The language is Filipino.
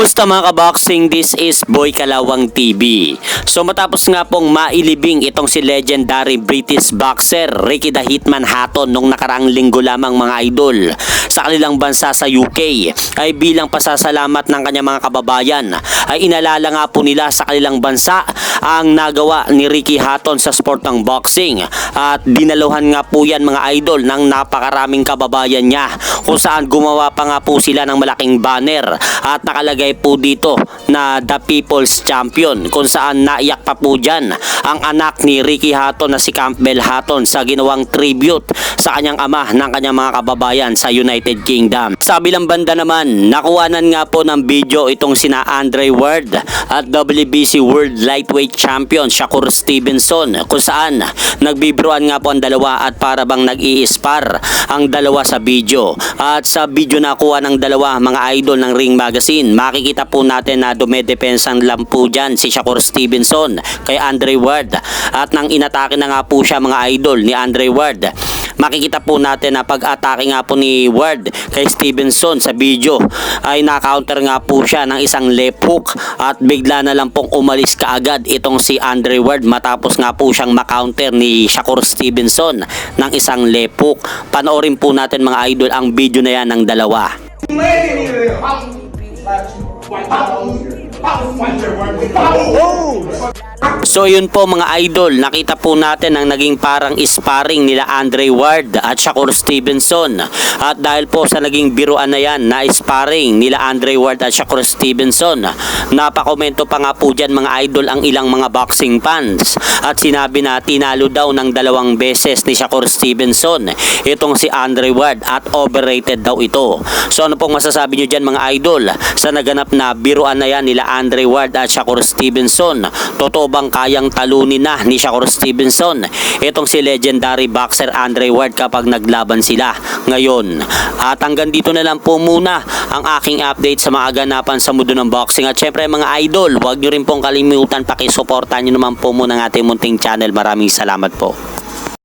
Basta mga kaboxing, this is Boy Kalawang TV. So matapos nga pong mailibing itong si legendary British boxer Ricky the Hitman Hatton nung nakaraang linggo lamang mga idol sa kanilang bansa sa UK ay bilang pasasalamat ng kanyang mga kababayan ay inalala nga po nila sa kanilang bansa ang nagawa ni Ricky Hatton sa sport ng boxing. At dinaluhan nga po yan mga idol ng napakaraming kababayan niya kung saan gumawa pa nga po sila ng malaking banner at nakalagay po dito na The People's Champion kung saan naiyak pa po dyan ang anak ni Ricky Hatton na si Campbell Hatton sa ginawang tribute sa kanyang ama ng kanyang mga kababayan sa United Kingdom. Sa bilang banda naman, nakuhanan nga po ng video itong sina Andre Ward at WBC World Lightweight Champion Shakur Stevenson kung saan nagbibiruan nga po ang dalawa at para bang nag-i-spar ang dalawa sa video. At sa video na kuha ng dalawa mga idol ng Ring Magazine, makikita po natin na dumedepensang lang po dyan si Shakur Stevenson kay Andre Ward. At nang inatake na nga po siya mga idol ni Andre Ward, makikita po natin na pag-atake nga po ni Ward kay Stevenson sa video ay na-counter nga po siya ng isang left hook at bigla na lang pong umalis kaagad itong si Andre Ward matapos nga po siyang makounter ni Shakur Stevenson ng isang left hook. Panoorin po natin mga idol ang video na yan ng dalawa. So yun po mga idol, nakita po natin ang naging parang sparring nila Andre Ward at Shakur Stevenson. At dahil po sa naging biruan na yan na sparring nila Andre Ward at Shakur Stevenson, napakomento pa nga po dyan mga idol ang ilang mga boxing fans. At sinabi na tinalo daw ng dalawang beses ni Shakur Stevenson itong si Andre Ward at overrated daw ito. So ano pong masasabi nyo dyan mga idol sa naganap na biruan na yan nila Andre Ward at Shakur Stevenson? Totoo bang kayang talunin na ni Shakur Stevenson itong si legendary boxer Andre Ward kapag naglaban sila ngayon? At hanggang dito na lang po muna ang aking update sa mga ganapan sa mundo ng boxing. At syempre mga idol, huwag nyo rin pong kalimutan pakisuportahan nyo naman po muna ng ating munting channel. Maraming salamat po.